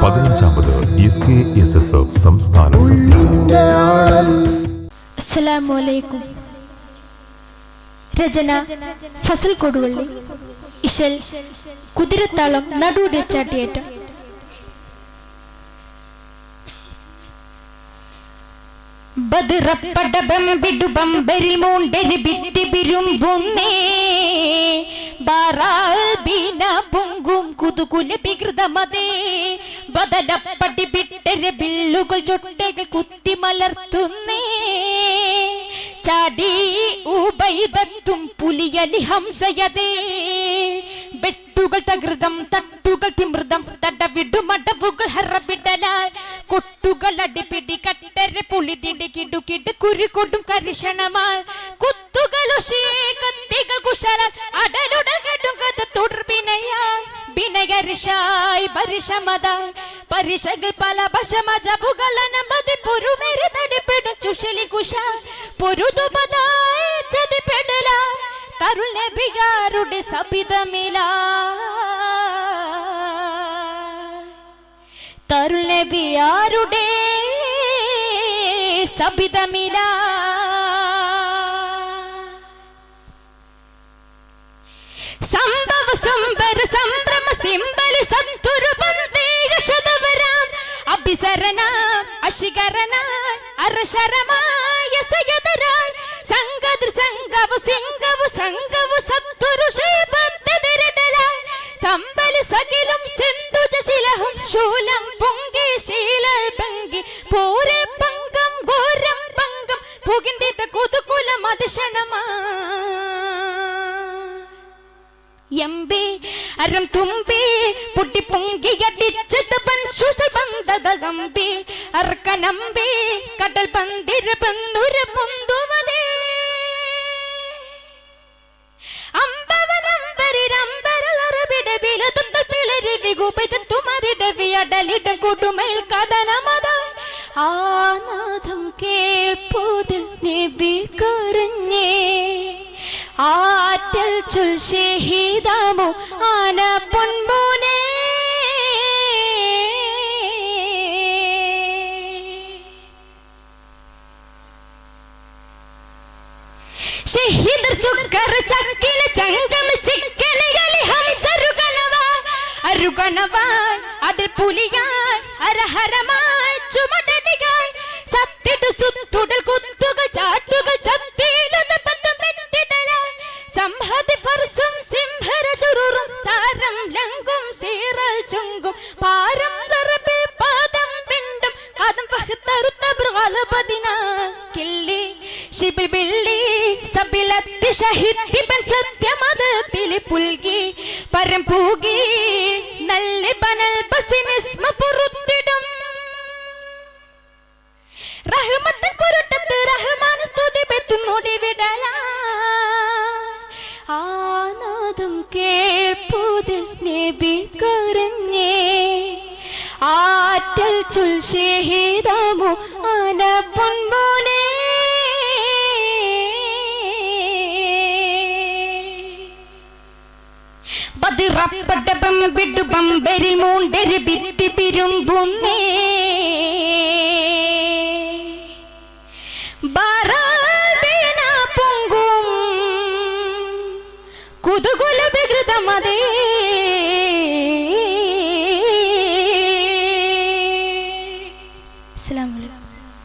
പതിനഞ്ചാമത് S K S S F സംസ്ഥാന അസ്സലാമലൈക്കും രചന ഫസൽ കൊടുവള്ളി. ഇശൽ കുതിരത്താളം നടുവിടെ ചാട്ടിയേറ്റം ബദിറപ്പടബം ബിഡുബം ബരിമൂണ്ടരി ബിറ്റി ബിരുമ്പുന്നേ ബാറാൽ ബീന പൊങ്കും കുതുകുല വികൃതമതേ ബദലപ്പടി ബിട്ടരെ ബില്ലുകൾ ചൊട്ടകൾ കുത്തി മലർത്തുന്നേ. ചാടി ഉബൈദത്തും പുലിയലി ഹംസയതേ. വെട്ടുകൾ തകൃതം തട്ടുകൾ തിമൃതം തടവിടുമടവുകൾ ഹറബിടലാൽ കൊട്ടുകൾ അടിപിടി കട്ടരെ പുളിതിണ്ട് കിടുകിട് കുരുകൊടും കരിഷണമാൽ കുത്തുകൾ കത്തികൾ കുശല അടലുടൽ കെടും കഥ തുടർ വിനയാൽ വിനയരിഷായി പരിശകൾ പല ഭശമജ പുകളനമ്പതി പൊരുമേറി തടിപ്പിട ചുഷലി കുശ സബിതമില സംഭവ സുംബര സംഭ്രമ സിംബലി ரிசரணாம் அஷிகரணாய் அரசரமாய் எசையதராய் சங்கதிர் சங்கவு சிங்கவு എമ്പി അരം തുമ്പി പൊട്ടി പൊങ്കി അടിച്ചത് പൻശുഷൽ പന്തത കമ്പി. അർക്കനമ്പി കടൽ പന്തിര പന്നുര പൊന്തുവതേ. കൊടുമയിൽ കഥനമത. ആനാദം കേൾപ്പോതിൽ നബി കരഞ്ഞേ. ആറ്റൽ ചൊൽ ഷഹീദാമോ ആന പൊൻമോനെ ഷഹീദർ ചുക്കർ ചക്കില ചങ്കം ചിക്കലികളി ഹംസരുകണവാ അരുകണവാ അതിൽ പുലിയായി ഹരഹരമായി ചുമടടികായി സാരം ലങ്കും സീറൽ ചുങ്കും. പാരം തറപ്പിൽ പാദം പിണ്ടും. ആദം ഫഹ്തറുത്ത ബൃഗാലപതിന കില്ലി ശിബിൽ ബില്ലി സബിലത്തി ഷഹിത്തി പൻ സത്യമതത്തിലെ പുൽകി. പരം പൂകി നല്ല ബനൽ ബസിനിസ്മ പുറത്തിടും. റഹ്മത്തൻ പുരട്ടത്ത് റഹ്മാൻ സ്തുതി പെത്തുന്നോടി വിടലാ. ആനാദം കേൾപ്പൂതിൽ നബി കരഞ്ഞേ ആറ്റൽ ചുൽ ഷഹീദാമോ ആന പൊൻമോനെ ബദിറപ്പടബം ബിഡുബം ബെരിമൂണ്ടരി ബിത്തി പിരുമ്പുന്നേ കുതുകുല